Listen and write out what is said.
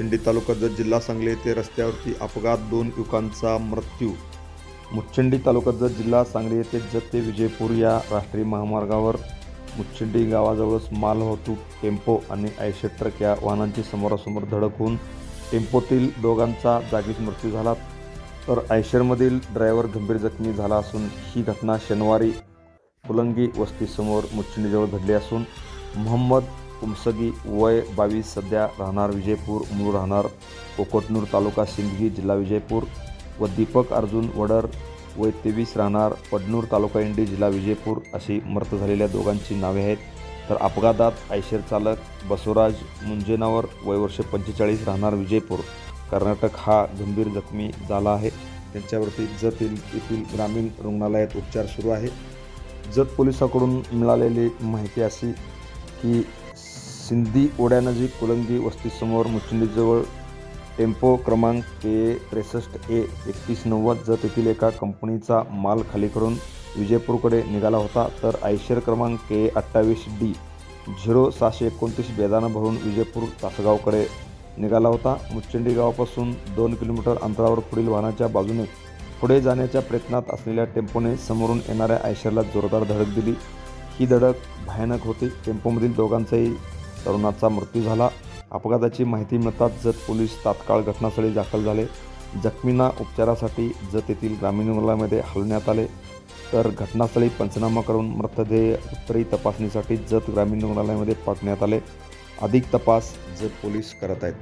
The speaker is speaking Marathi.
मुच्छिंडी तालुका जत जिल्हा सांगली येथे रस्त्यावरती अपघात दोन युवकांचा मृत्यू. मुच्छिंडी तालुका जत जिल्हा सांगली येथे जत ते विजयपूर या राष्ट्रीय महामार्गावर मुच्छिंडी गावाजवळच माल वाहतूक टेम्पो आणि आयशर ट्रक या वाहनांची समोरासमोर धडक होऊन टेम्पोतील दोघांचा जागीच मृत्यू झाला. तर आयशरमधील ड्रायव्हर गंभीर जखमी झाला असून ही घटना शनिवारी पुलंगी वस्तीसमोर मुच्छिंडीजवळ घडली असून मोहम्मद कुमसगी वय बावीस सध्या राहणार विजयपूर मूळ राहणार कोकटनूर तालुका सिंदगी जिल्हा विजयपूर व दीपक अर्जुन वडर वय तेवीस राहणार पडनूर तालुका इंडी जिल्हा विजयपूर अशी मृत झालेल्या दोघांची नावे आहेत. तर अपघातात आयशर चालक बसवराज मुंजेनावर वय वर्ष पंचेचाळीस राहणार विजयपूर. कर्नाटक हा गंभीर जखमी झाला आहे. त्यांच्यावरती जत येथील ग्रामीण रुग्णालयात उपचार सुरू आहे. जत पोलिसाकडून मिळालेली माहिती अशी की सिंधी ओढ्यानजीक कुलंगी वस्तीसमोर मुचिंडीजवळ टेम्पो क्रमांक के त्रेसष्ट ए एकतीस नव्वद जत येथील एका कंपनीचा माल खाली करून विजयपूरकडे निघाला होता तर आयशर क्रमांक के अठ्ठावीस डी झिरो सहाशे एकोणतीस बेदाना भरून विजयपूर तासगावकडे निघाला होता. मुच्चंडी गावापासून दोन किलोमीटर अंतरावर पुढील वाहनाच्या बाजूने पुढे जाण्याच्या प्रयत्नात असलेल्या टेम्पोने समोरून येणाऱ्या आयशरला जोरदार धडक दिली. ही धडक भयानक होती. टेम्पोमधील दोघांचाही तरुणाचा मृत्यू झाला. अपघाताची माहिती मिळताच जत पोलीस तात्काळ घटनास्थळी दाखल झाले. जखमींना उपचारासाठी जत येथील ग्रामीण रुग्णालयामध्ये हलवण्यात आले. तर घटनास्थळी पंचनामा करून मृतदेह उत्तरी तपासणीसाठी जत ग्रामीण रुग्णालयामध्ये पाठवण्यात आले. अधिक तपास जत पोलीस करत आहेत.